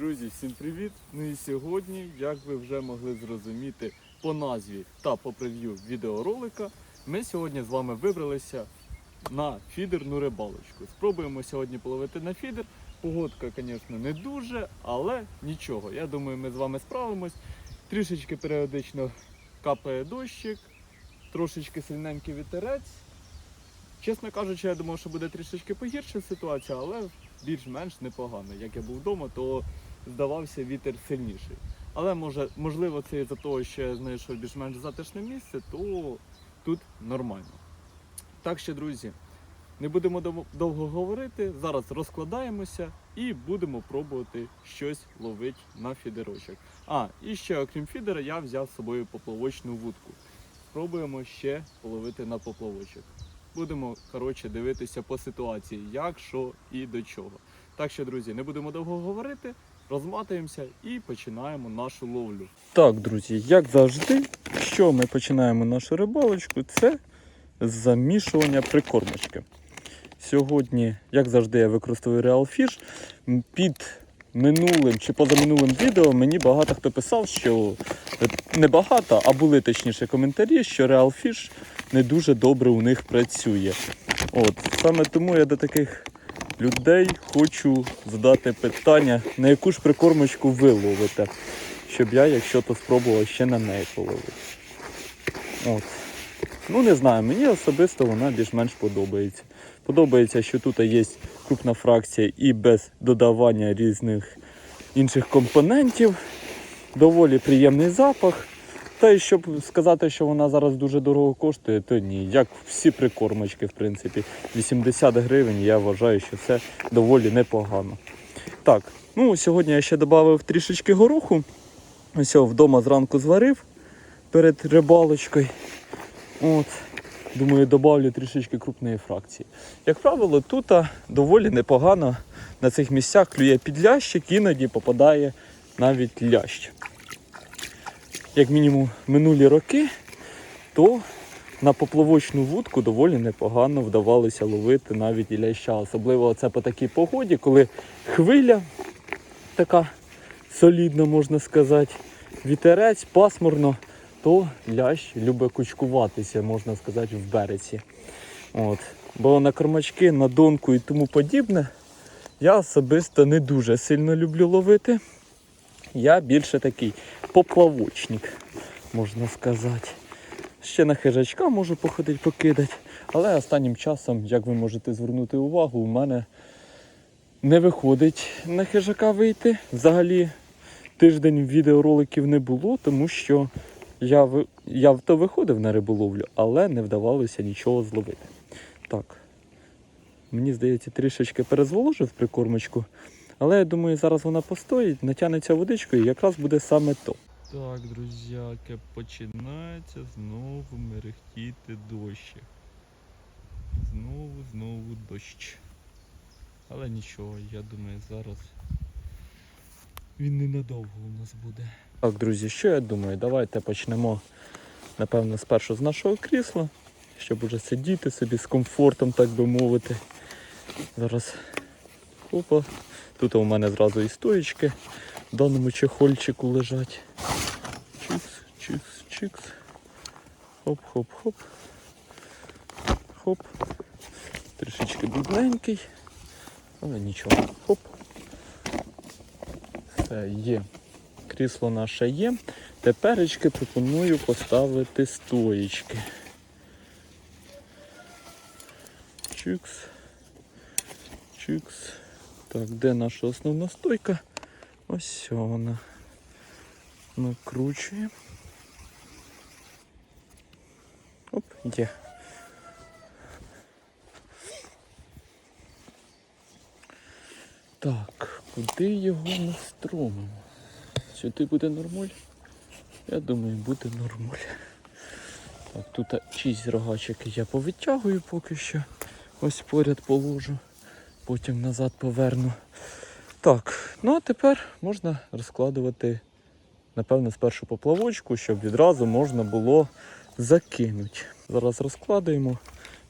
Друзі, всім привіт! Ну і сьогодні, як ви вже могли зрозуміти по назві та по прев'ю відеоролика, ми сьогодні з вами вибралися на фідерну рибалочку. Спробуємо сьогодні половити на фідер. Погодка, звісно, не дуже, але нічого. Я думаю, ми з вами справимось. Трішечки періодично капає дощик, трошечки сильненький вітерець. Чесно кажучи, я думав, що буде трішечки погірша ситуація, але більш-менш непогано. Як я був вдома, то здавався вітер сильніший. Але може, можливо, це із-за того, що я знайшов більш-менш затишне місце, то тут нормально. Так що, друзі, не будемо довго говорити. Зараз розкладаємося і будемо пробувати щось ловити на фідерочок. А, і ще окрім фідера, я взяв з собою поплавочну вудку. Спробуємо ще половити на поплавочок. Будемо коротше дивитися по ситуації, як, що і до чого. Так що, друзі, не будемо довго говорити, розматуємося і починаємо нашу ловлю. Так, друзі, як завжди, що ми починаємо нашу рибалочку, це замішування прикормочки. Сьогодні, як завжди, я використовую Real Fish. Під минулим чи позаминулим відео мені багато хто писав, що не багато, а були точніше коментарі, що Real Fish не дуже добре у них працює. От саме тому я до таких людей хочу задати питання, на яку ж прикормочку ви ловите, щоб я, якщо то спробував, ще на неї половити. От. Ну не знаю, мені особисто вона більш-менш подобається. Подобається, що тут є крупна фракція і без додавання різних інших компонентів. Доволі приємний запах. Та й щоб сказати, що вона зараз дуже дорого коштує, то ні. Як всі прикормочки, в принципі, 80 гривень, я вважаю, що це доволі непогано. Так, ну сьогодні я ще додав трішечки гороху. Ось вдома зранку зварив перед рибалочкою. От. Думаю, додавлю трішечки крупної фракції. Як правило, тут доволі непогано на цих місцях клює підлящик, іноді попадає навіть лящ як мінімум минулі роки, то на поплавочну вудку доволі непогано вдавалося ловити навіть і ляща. Особливо це по такій погоді, коли хвиля така солідна, можна сказати, вітерець, пасмурно, то лящ любить кучкуватися, можна сказати, в березі. От. Бо на кормачки, на донку і тому подібне я особисто не дуже сильно люблю ловити. Я більше такий поплавочник, можна сказати. Ще на хижачка можу походити, покидати. Але останнім часом, як ви можете звернути увагу, у мене не виходить на хижака вийти. Взагалі тиждень відеороликів не було, тому що я, я то виходив на риболовлю, але не вдавалося нічого зловити. Так. Мені здається, трішечки перезволожив прикормочку. Але я думаю, зараз вона постоїть, натягнеться водичкою і якраз буде саме то. Так, друзяки, починається знову мерехтіти дощик. Знову, знову дощ. Але нічого, я думаю, зараз він ненадовго у нас буде. Так, друзі, що я думаю? Давайте почнемо, напевно, спершу з нашого крісла, щоб уже сидіти собі з комфортом, так би мовити. Зараз опа. Тут у мене зразу і стоїчки в даному чехольчику лежать. Чикс, чикс, чикс. Хоп-хоп-хоп. Хоп. Трішечки брудненький. Але нічого. Хоп. Все є. Крісло наше є. Теперечки пропоную поставити стоїчки. Чикс. Чикс. Так, де наша основна стойка? Ось вона. Накручуємо. Оп, є. Так, куди його настромимо? Сюди буде нормаль? Я думаю, буде нормаль. Так, тут шість рогачики я повитягую поки що. Ось поряд положу потім назад поверну. Так, ну а тепер можна розкладувати, напевно, спершу поплавочку, щоб відразу можна було закинути. Зараз розкладаємо,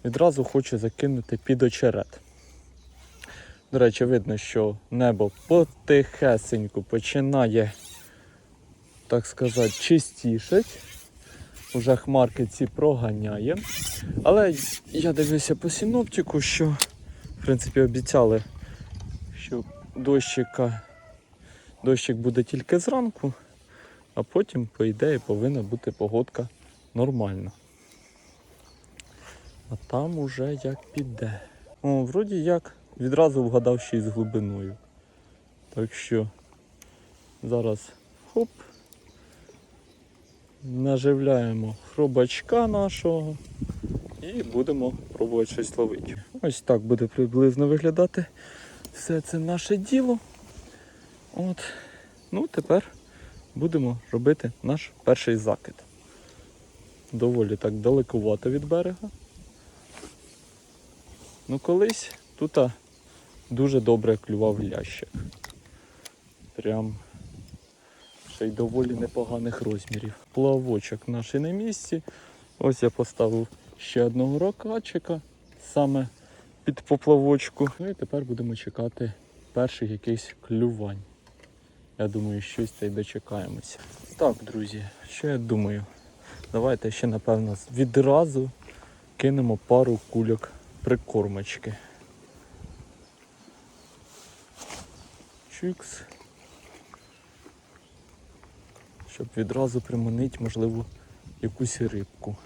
відразу хочу закинути під очерет. До речі, видно, що небо потихесеньку починає, так сказати, чистішать. Уже хмарки ці проганяє. Але я дивився по синоптику, що в принципі обіцяли, що дощика, дощик буде тільки зранку, а потім, по ідеї, повинна бути погодка нормальна. А там уже як піде. О, вроді як відразу вгадав ще й з глибиною. Так що зараз хоп. Наживляємо хробачка нашого і будемо пробувати щось ловити. Ось так буде приблизно виглядати все це наше діло. От. Ну, тепер будемо робити наш перший закид. Доволі так далекувато від берега. Ну, колись тут дуже добре клював лящик. Прям ще й доволі непоганих розмірів. Плавочок наш на місці. Ось я поставив ще одного рокачика саме під поплавочку. Ну і тепер будемо чекати перших якихось клювань. Я думаю, щось та й дочекаємося. Так, друзі, що я думаю? Давайте ще, напевно, відразу кинемо пару кульок прикормочки. Чикс. Щоб відразу приманити, можливо, якусь рибку.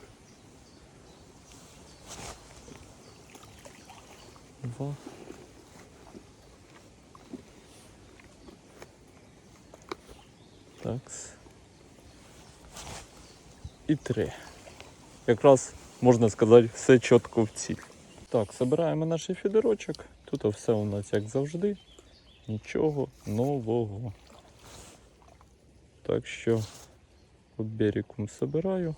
Два. Такс. І три. Якраз можна сказати, все чітко в ціль. Так, збираємо наш фідерочок. Тут все у нас як завжди. Нічого нового. Так що оберіком збираю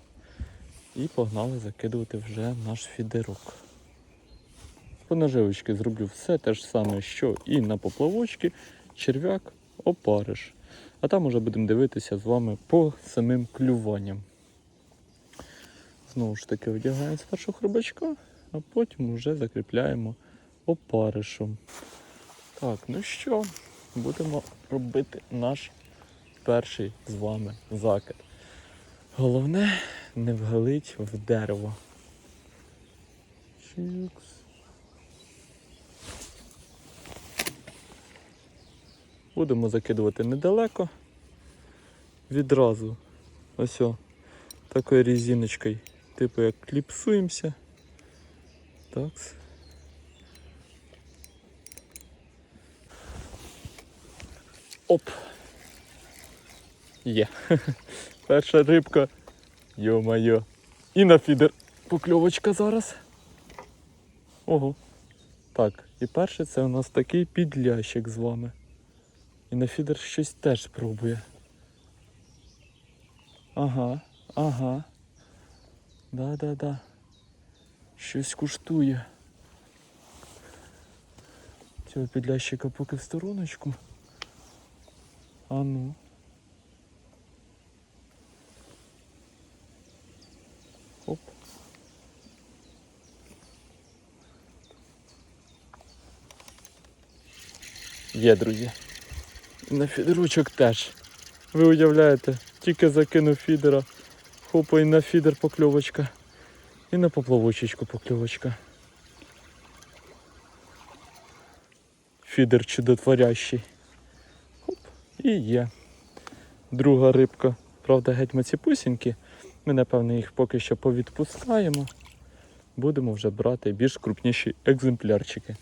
і погнали закидувати вже наш фідерок. По наживочки зроблю все те ж саме, що і на поплавочки, черв'як, опариш. А там уже будемо дивитися з вами по самим клюванням. Знову ж таки одягаємо спершу хробачка, а потім вже закріпляємо опаришем. Так, ну що, будемо робити наш перший з вами закид. Головне не вгалить в дерево. Чікс. Будемо закидувати недалеко. Відразу ось о, такою резиночкою, типу як кліпсуємося. Так. Оп! Є. Перша рибка. Йо-майо. І на фідер покльовочка зараз. Ого. Так, і перше це у нас такий підлящик з вами. І на фідер щось теж пробує. Ага, ага. Да-да-да. Щось куштує. Цього підлящика поки в стороночку. А ну. Оп. Є, друзі. І на фідерочок теж. Ви уявляєте, тільки закинув фідера, хопа і на фідер покльовочка. І на поплавочечку покльовочка. Фідер чудотворящий. Хоп, і є. Друга рибка. Правда, геть маціпусінькі. Ми, напевно, їх поки що повідпускаємо. Будемо вже брати більш крупніші екземплярчики.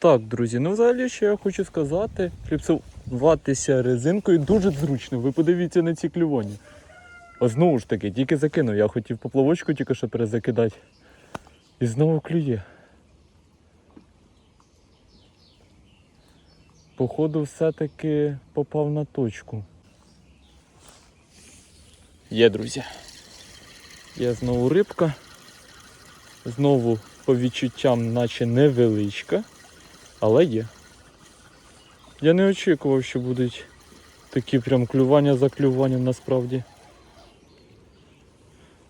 Так, друзі, ну взагалі, що я хочу сказати, фліпсуватися резинкою дуже зручно. Ви подивіться на ці клювоні. О, знову ж таки, тільки закинув. Я хотів поплавочку тільки що перезакидати. І знову клює. Походу, все-таки попав на точку. Є, друзі. Є знову рибка. Знову по відчуттям, наче невеличка, але є. Я не очікував, що будуть такі прям клювання за клюванням насправді.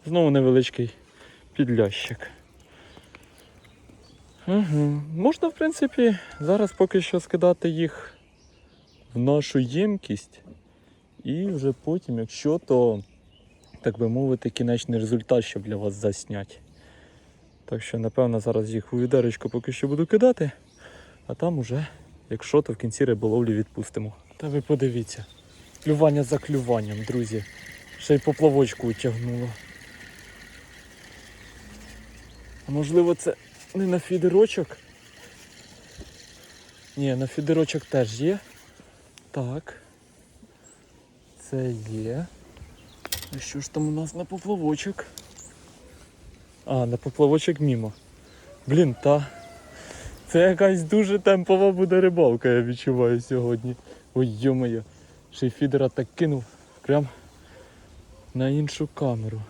Знову невеличкий підлящик. Угу. Можна, в принципі, зараз поки що скидати їх в нашу ємкість. І вже потім, якщо, то, так би мовити, кінечний результат, щоб для вас засняти. Так що, напевно, зараз їх у відеречко поки що буду кидати, а там уже, якщо, то в кінці риболовлі відпустимо. Та ви подивіться. Клювання за клюванням, друзі. Ще й поплавочку утягнуло. А можливо це не на фідерочок? Ні, на фідерочок теж є. Так. Це є. І що ж там у нас на поплавочок? А, на поплавочок мімо. Блін, та. Це якась дуже темпова буде рибалка, я відчуваю сьогодні. Ой, йо-моє. Ще й фідера так кинув прям на іншу камеру.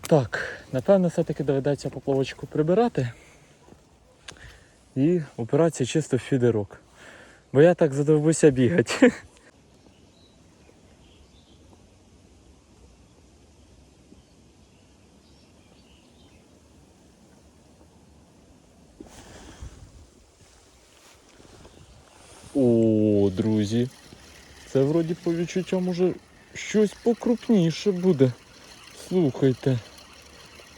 Так, напевно, все-таки доведеться поплавочку прибирати і опиратися чисто фідерок. Бо я так задовбуся бігати. О, друзі. Це вроді по відчуттям уже щось покрупніше буде. Слухайте.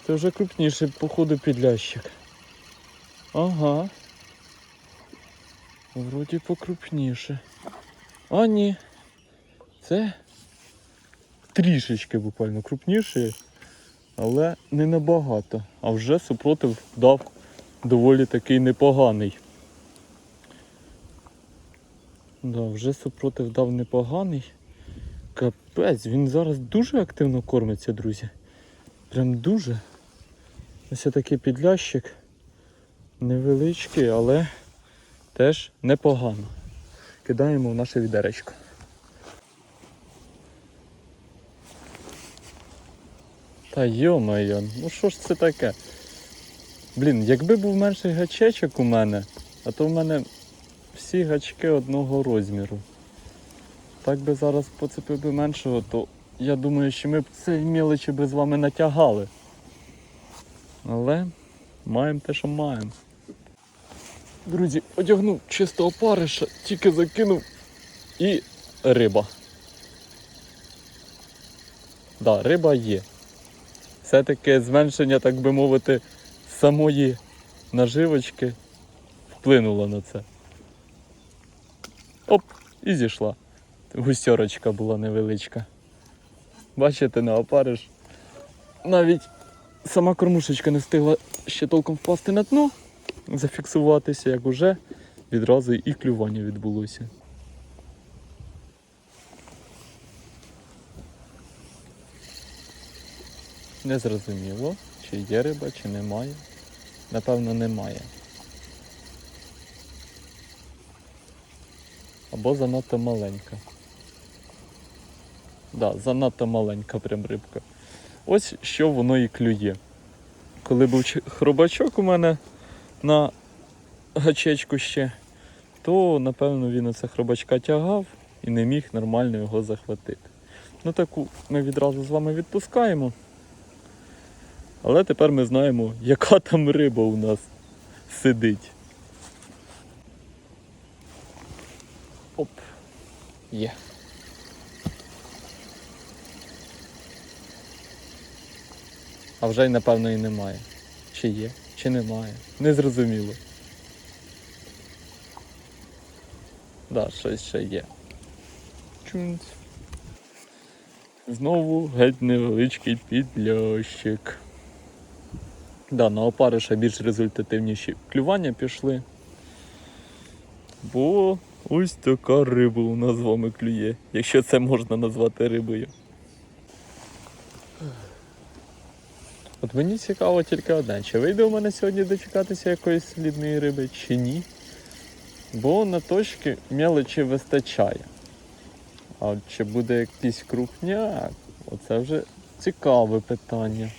Це вже крупніший, походу, підлящик. Ага. Вроді покрупніше. А ні. Це трішечки буквально крупніше, але не набагато. А вже супротив дав доволі такий непоганий. Да, вже супротив дав непоганий. Капець, він зараз дуже активно кормиться, друзі. Прям дуже. Ось такий підлящик. Невеличкий, але теж непогано. Кидаємо в наше відеречко. Та йо-моє, ну що ж це таке? Блін, якби був менший гачечок у мене, а то в мене всі гачки одного розміру. Так би зараз поцепив би меншого, то я думаю, що ми б цей мілочі би з вами натягали. Але маємо те, що маємо. Друзі, одягнув чисто опариша, тільки закинув і риба. Да, риба є. Все-таки зменшення, так би мовити, самої наживочки вплинуло на це. Оп, і зійшла. Гусьорочка була невеличка. Бачите, на опариш. Навіть сама кормушечка не встигла ще толком впасти на дно, зафіксуватися, як уже відразу і клювання відбулося. Незрозуміло, чи є риба, чи немає. Напевно, немає. Або занадто маленька. Да, занадто маленька прям рибка. Ось що воно і клює. Коли був хробачок у мене на гачечку ще, то напевно він оце хробачка тягав і не міг нормально його захватити. Ну таку ми відразу з вами відпускаємо. Але тепер ми знаємо, яка там риба у нас сидить. Оп. Є. А вже й напевно і немає. Чи є, чи немає. Незрозуміло. Да, щось ще є. Чунц. Знову геть невеличкий підлящик. Да, на опариша більш результативніші клювання пішли. Бо ось така риба у нас з вами клює, якщо це можна назвати рибою. От мені цікаво тільки одне, чи вийде у мене сьогодні дочекатися якоїсь слідної риби, чи ні. Бо на точки мелочі вистачає. А от чи буде якийсь крупняк, оце вже цікаве питання.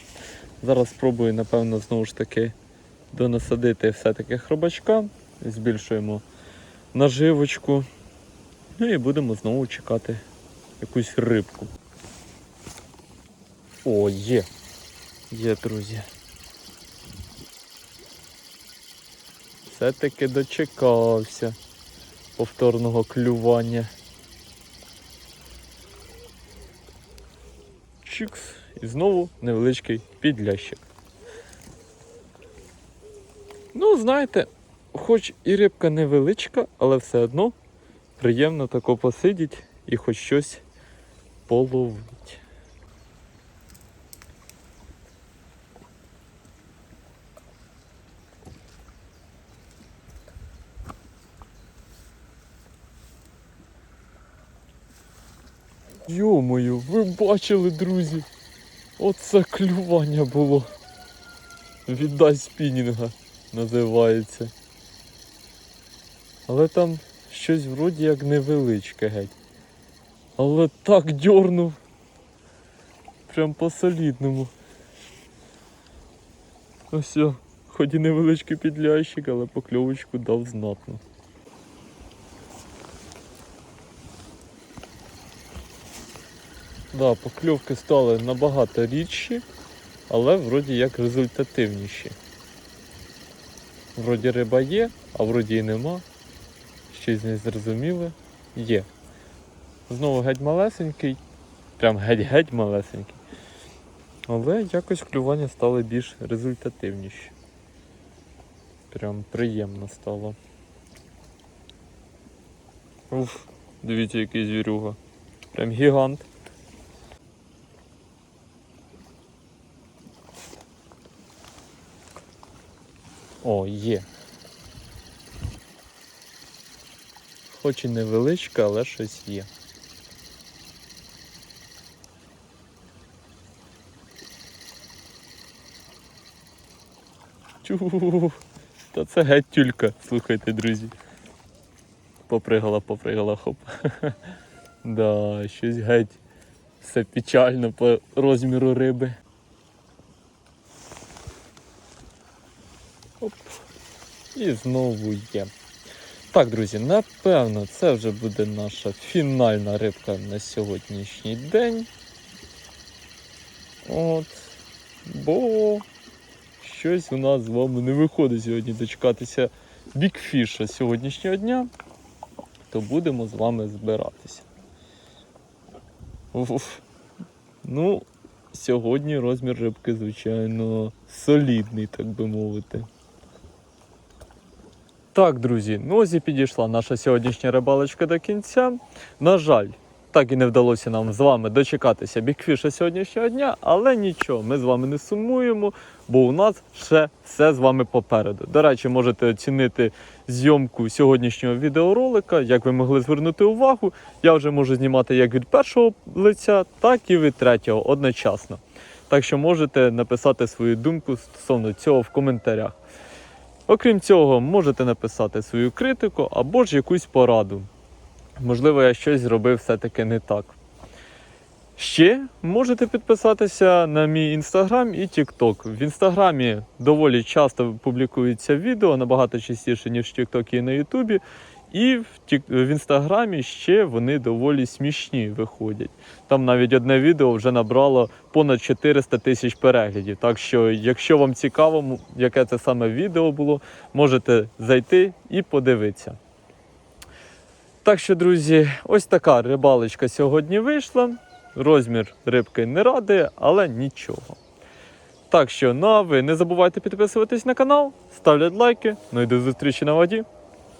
Зараз спробую, напевно, знову ж таки донасадити все-таки хробачка, збільшуємо наживочку. Ну і будемо знову чекати якусь рибку. О, є. Є, друзі. все-таки дочекався повторного клювання. Чикс. І знову невеличкий підлящик. Ну, знаєте, хоч і рибка невеличка, але все одно приємно тако посидіть і хоч щось половить. Йомою, ви бачили, друзі? Оце клювання було. Віддай спінінга називається. Але там щось вроді як невеличке геть. Але так дьорнув. Прям по солідному. Ось, о, хоч і невеличкий підлящик, але покльовочку дав знатно. Да, покльовки стали набагато рідші, але вроді як результативніші. Вроді риба є, а вроді і нема. Щось незрозуміле. Є. Знову геть малесенький. Прям геть-геть малесенький. Але якось клювання стали більш результативніші. Прям приємно стало. Уф, дивіться, який звірюга. Прям гігант. О, є. Хоч і невеличка, але щось є. Чу, та це геть тюлька, слухайте, друзі. Попригала, попригала, хоп. Да, щось геть. Все печально по розміру риби. Оп. І знову є. Так, друзі, напевно, це вже буде наша фінальна рибка на сьогоднішній день. От. Бо щось у нас з вами не виходить сьогодні дочекатися бікфіша сьогоднішнього дня. То будемо з вами збиратися. Уф. Ну, сьогодні розмір рибки, звичайно, солідний, так би мовити. Так, друзі, ну ось і підійшла наша сьогоднішня рибалочка до кінця. На жаль, так і не вдалося нам з вами дочекатися бікфіша сьогоднішнього дня, але нічого, ми з вами не сумуємо, бо у нас ще все з вами попереду. До речі, можете оцінити зйомку сьогоднішнього відеоролика. Як ви могли звернути увагу, я вже можу знімати як від першого лиця, так і від третього одночасно. Так що можете написати свою думку стосовно цього в коментарях. Окрім цього, можете написати свою критику або ж якусь пораду. Можливо, я щось зробив все-таки не так. Ще можете підписатися на мій інстаграм і тікток. В інстаграмі доволі часто публікуються відео, набагато частіше, ніж в тіктокі і на Ютубі. І в, інстаграмі ще вони доволі смішні виходять. Там навіть одне відео вже набрало понад 400 тисяч переглядів. Так що, якщо вам цікаво, яке це саме відео було, можете зайти і подивитися. Так що, друзі, ось така рибалочка сьогодні вийшла. Розмір рибки не радує, але нічого. Так що, ну а ви не забувайте підписуватись на канал, ставлять лайки. Ну і до зустрічі на воді.